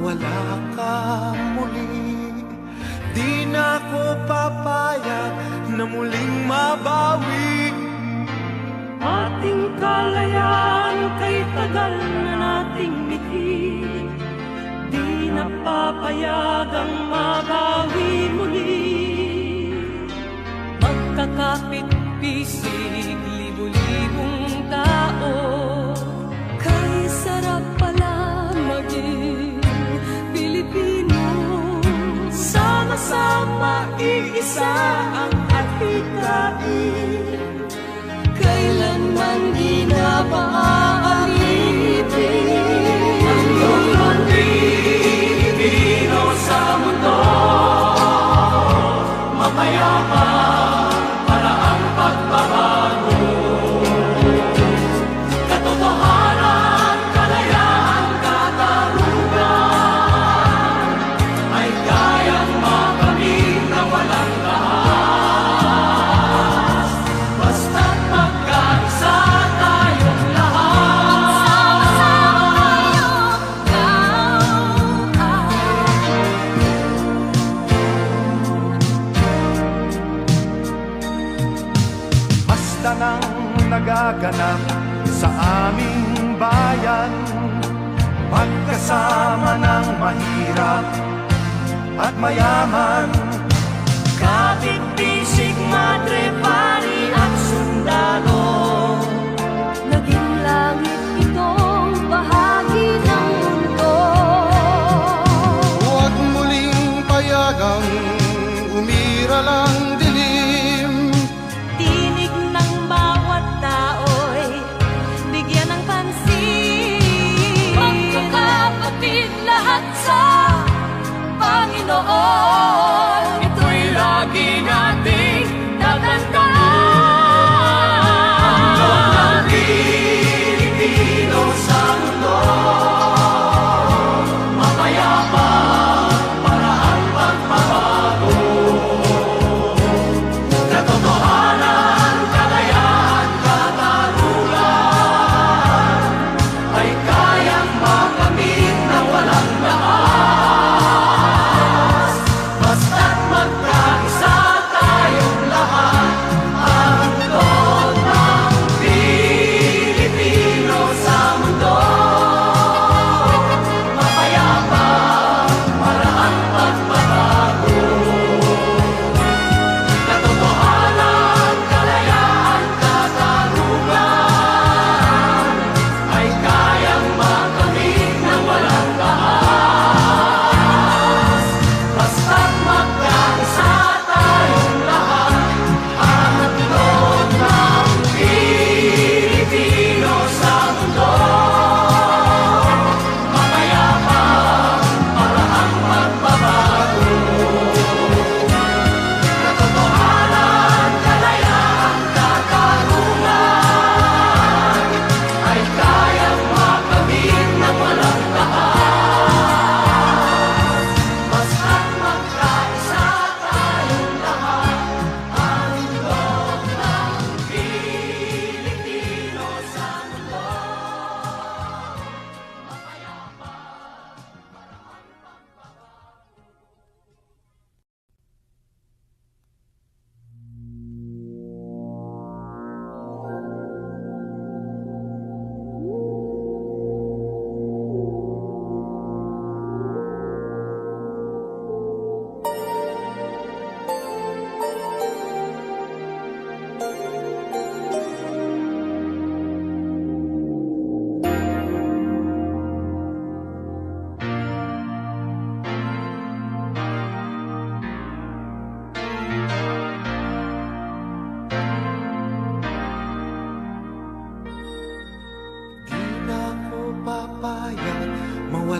wala ka muli. Di na ako papayag na muling mabawi. Ating kalayaan kay tagal na nating miti Di na papayag ang mabawi muli. Magkakapit pisig libo-libong tao. Kay sarap Sama-sama iisa ang atikain kailanman di na Basta nang nagaganap sa aming bayan. Magkasama ng mahirap at mayaman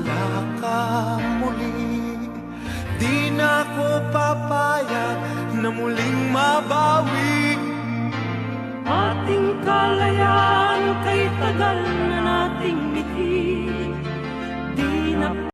mawala ka muli Di na ko papayag na muling mabawi. Ating kalayaan kay tagal na nating mithi Di